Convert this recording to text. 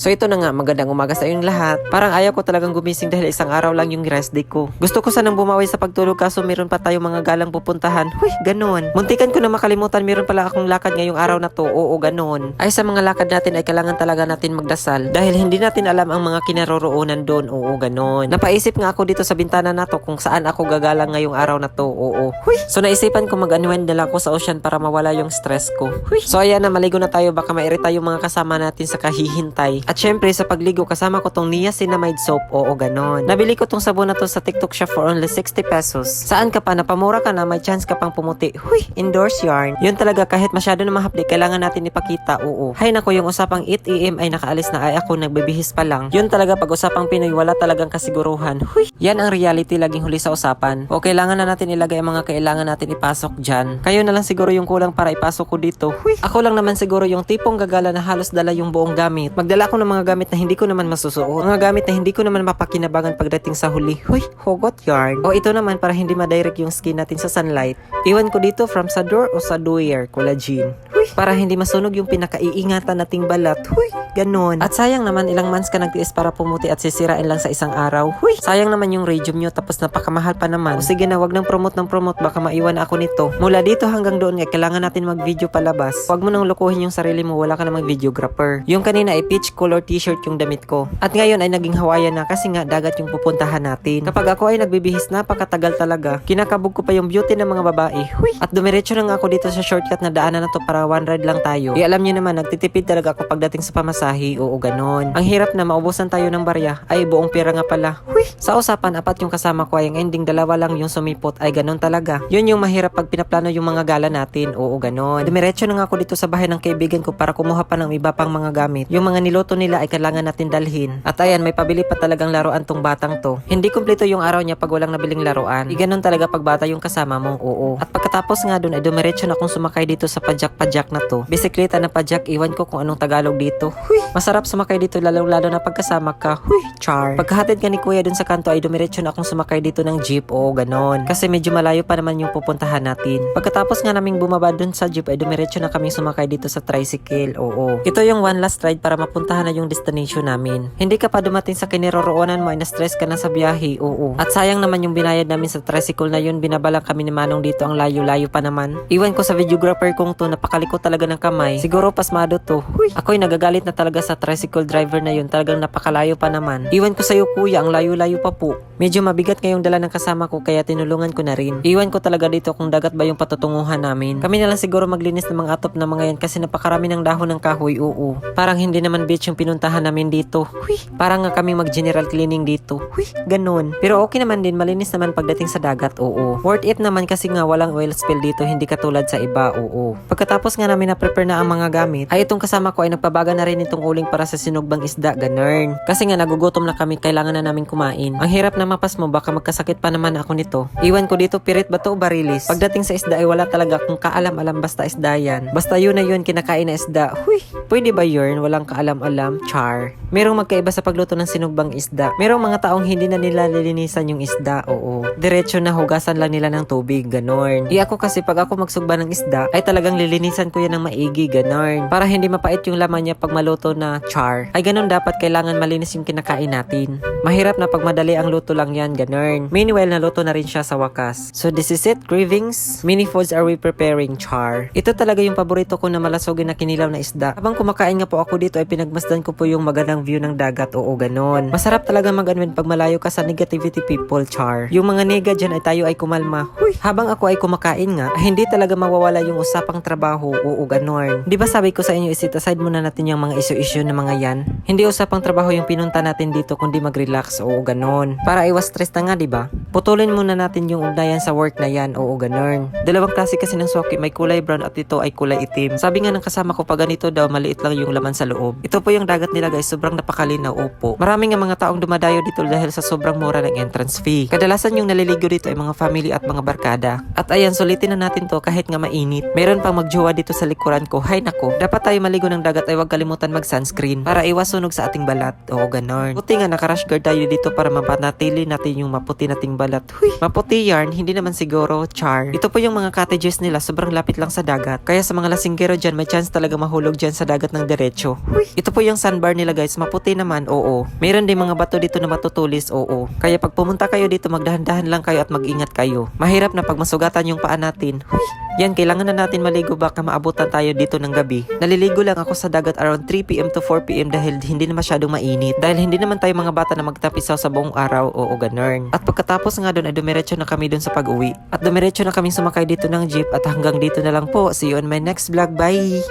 So ito na nga, magandang umaga sa inyong lahat. Parang ayaw ko talagang gumising dahil isang araw lang yung rest day ko. Gusto ko sanang bumawi sa pagtulog kaso meron pa tayong mga galang pupuntahan. Huy, ganun. Muntikan ko na makalimutan meron pala akong lakad ngayong araw na to. Oo, ganun. Ay sa mga lakad natin ay kailangan talaga natin magdasal dahil hindi natin alam ang mga kinaroroonan doon. Oo, ganun. Napaisip nga ako dito sa bintana na to kung saan ako gagalang ngayong araw na to. Oo. Huy. So naisipan ko mag-unwind na ako sa ocean para mawala yung stress ko. Huy. So ayan na, maligo na tayo. Baka mairita yung mga kasama natin sa kahihintay. At syempre, sa pagligo, kasama ko tong niacinamide soap. Oo, ganon. Nabili ko tong sabon na to sa TikTok shop for only 60 pesos. Saan ka pa? Napamura ka na, may chance ka pang pumuti. Huy, endorse yarn. Yun talaga, kahit masyado na mahapdi, kailangan natin ipakita. Oo. Hay nako, yung usapang 8 AM ay nakaalis na ay ako nagbibihis pa lang. Yun talaga, pag usapang Pinoy, wala talagang kasiguruhan. Huy, yan ang reality laging huli sa usapan. O kailangan na natin ilagay ang mga kailangan natin ipasok dyan. Kayo na lang siguro yung kulang para ipasok ko dito. Huy, ako lang naman siguro yung tipong gagala na halos dala yung buong gamit. Magdala ako ng mga gamit na hindi ko naman masusuot. Mga gamit na hindi ko naman mapakinabangan pagdating sa huli. Huy, hugot yarn. O ito naman para hindi madirect yung skin natin sa sunlight. Iwan ko dito from sa door o sa doyer, collagen. Huy, para hindi masunog yung pinakaiingatan nating balat. Huy, ganun. At sayang naman ilang months ka nagtiis para pumuti at sisirain lang sa isang araw. Huy, sayang naman yung radium nyo tapos napakamahal pa naman. O sige na, wag nang promote ng promote baka maiwan ako nito. Mula dito hanggang doon nga kailangan natin mag-video palabas. Wag mo nang lokohin yung sarili mo, wala ka namang videographer. Yung kanina ay peach color t-shirt yung damit ko. At ngayon ay naging Hawaiian na kasi nga dagat yung pupuntahan natin. Kapag ako ay nagbibihis napakatagal talaga. Kinakabog ko pa yung beauty ng mga babae. Huy! At dumiretso na nga ako dito sa shortcut na daanan na to para one ride lang tayo. I alam niyo naman, nagtitipid talaga ako pagdating sa pamasahe. Oo, ganon. Ang hirap na maubusan tayo ng barya. Ay, buong pera nga pala. Huy! Sa usapan, apat yung kasama ko ay ang ending dalawa lang yung sumipot. Ay, ganon talaga. Yun yung mahirap pag pinaplano yung mga gala natin. Oo, ganon. Dumiretso na nga ako dito sa bahay ng kaibigan ko para kumuha pa ng iba pang mga gamit. Yung mga niloto nila ay kailangan natin dalhin. At ayan, may pabili pa talagang laruan tong batang to. Hindi kumpleto yung araw niya pag walang nabiling laruan. Di ganon talaga pag bata yung kasama mo. Oo. At pagkatapos nga dun ay dumiretso na akong sumakay dito sa pajak-pajak na to. Bisikleta na pajak, iwan ko kung anong Tagalog dito. Huy! Masarap sumakay dito lalo-lalo na pagkasama ka. Huy! Char! Pagkahatid ka ni kuya dun sa kanto ay dumiretso na akong sumakay dito ng jeep. Oo, ganon. Kasi medyo malayo pa naman yung pupuntahan natin. Pagkatapos nga naming bumaba dun sa jeep ay dumiretso na kami sumakay dito sa tricycle. Oo. Ito yung one last ride para mapuntahan na yung destination namin. Hindi ka pa dumating sa kiniroroonan mo ay na-stress ka na sa biyahe. Oo. At sayang naman yung binayad namin sa tricycle na yun. Binabalang kami ni Manong dito ang layo-layo pa naman. Iwan ko sa videographer kong to napakaliko talaga ng kamay. Siguro pasmado to. Huy. Ako'y nagagalit na talaga sa tricycle driver na yun. Talagang napakalayo pa naman. Iwan ko sa'yo kuya, ang layo-layo pa po. Medyo mabigat ngayong dala ng kasama ko kaya tinulungan ko na rin. Iwan ko talaga dito kung dagat ba yung patutunguhan namin. Kami na lang siguro maglinis ng mga atop na mga yan kasi napakarami ng dahon ng kahoy. Oo. Parang hindi naman beach yung pinuntahan namin dito. Huy. Parang nga kami mag-general cleaning dito. Huy. Ganun. Pero okay naman din. Malinis naman pagdating sa dagat. Oo. Worth it naman kasi nga walang oil spill dito. Hindi katulad sa iba. Oo. Pagkatapos nga namin na-prepare na ang mga gamit, ay itong kasama ko ay nagpabaga na rin itong uling para sa sinugbang isda. Ganun. Kasi nga nagugutom na kami. Kailangan na namin kumain. Ang hirap na mapas mo. Baka magkasakit pa naman ako nito. Iwan ko dito pirit ba to o barilis. Pagdating sa isda ay wala talaga kung kaalam-alam basta isda yan. Basta yun na yun kinakain na isda. Huy! Pwede ba yun? Walang kaalam-alam? Char. Merong magkaiba sa pagluto ng sinugbang isda. Merong mga taong hindi na nila lilinisan yung isda. Oo. Diretso na hugasan lang nila ng tubig. Ganon. Di ako kasi pag ako magsugba ng isda ay talagang lilinisan ko yan ng maigi. Ganon. Para hindi mapait yung laman niya pag maluto na char. Ay ganon dapat kailangan malinis yung kinakain natin. Mahirap na pag madali ang luto lang yan. Ganon. Meanwhile, naluto na rin siya sa wakas. So this is it, cravings. Mini foods are we preparing, char. Ito talaga yung paborito ko na malasogin na kinilaw na isda. Habang kumakain nga po ako dito ay pinagmasdan ko po yung magandang view ng dagat. Oo, ganon. Masarap talaga mag-unwind pag malayo ka sa negativity people, char. Yung mga nega dyan ay tayo ay kumalma. Huy! Habang ako ay kumakain nga, ay hindi talaga mawawala yung usapang trabaho. Oo, ganon. Di ba sabi ko sa inyo, isit aside muna natin yung mga issue-issue na mga yan. Hindi usapang trabaho yung pinunta natin dito, kundi mag-relax. Oo, ganon. Para iwas stress na nga, di ba? Putulin muna natin yung ugnayan sa work na yan. Oo, ganon. Dalawang klase kasi ng soki, may kulay brown at ito ay kulay itim. Sabi nga ng kasama ko, pag ganito daw, maliit lang yung laman sa loob. Ito po yung dagat nila guys, sobrang napakalinaw. Opo. Maraming nga mga taong dumadayo dito dahil sa sobrang mura ng entrance fee. Kadalasan yung naliligo dito ay mga family at mga barkada. At ayan, sulitin na natin to kahit nga mainit. Meron pang magjowa dito sa likuran ko. Hay nako, dapat tayo maligo ng dagat ay huwag kalimutan mag sunscreen para iwas sunog sa ating balat. Oo, ganon. Buti nga naka-rash guard tayo dito para mapanatili natin yung maputi nating balat. Huy, maputi yarn, hindi naman siguro char. Ito po yung mga cottages nila, sobrang lapit lang sa dagat. Kaya sa mga lasinggero dyan, may chance talaga mahulog dyan sa dagat ng diretsyo. Huy, ito po yung yung sandbar nila guys, maputi naman, oo. Meron din mga bato dito na matutulis, oo. Kaya pag pumunta kayo dito, magdahan-dahan lang kayo at mag-ingat kayo. Mahirap na pag masugatan yung paa natin. Huy! Yan, kailangan na natin maligo baka maabutan tayo dito ng gabi. Naliligo lang ako sa dagat around 3pm to 4pm dahil hindi na masyadong mainit. Dahil hindi naman tayo mga bata na magtapisaw sa buong araw, oo ganern. At pagkatapos nga doon ay dumiretso na kami doon sa pag-uwi. At dumiretso na kaming sumakay dito ng jeep at hanggang dito na lang po. See you on my next vlog. Bye!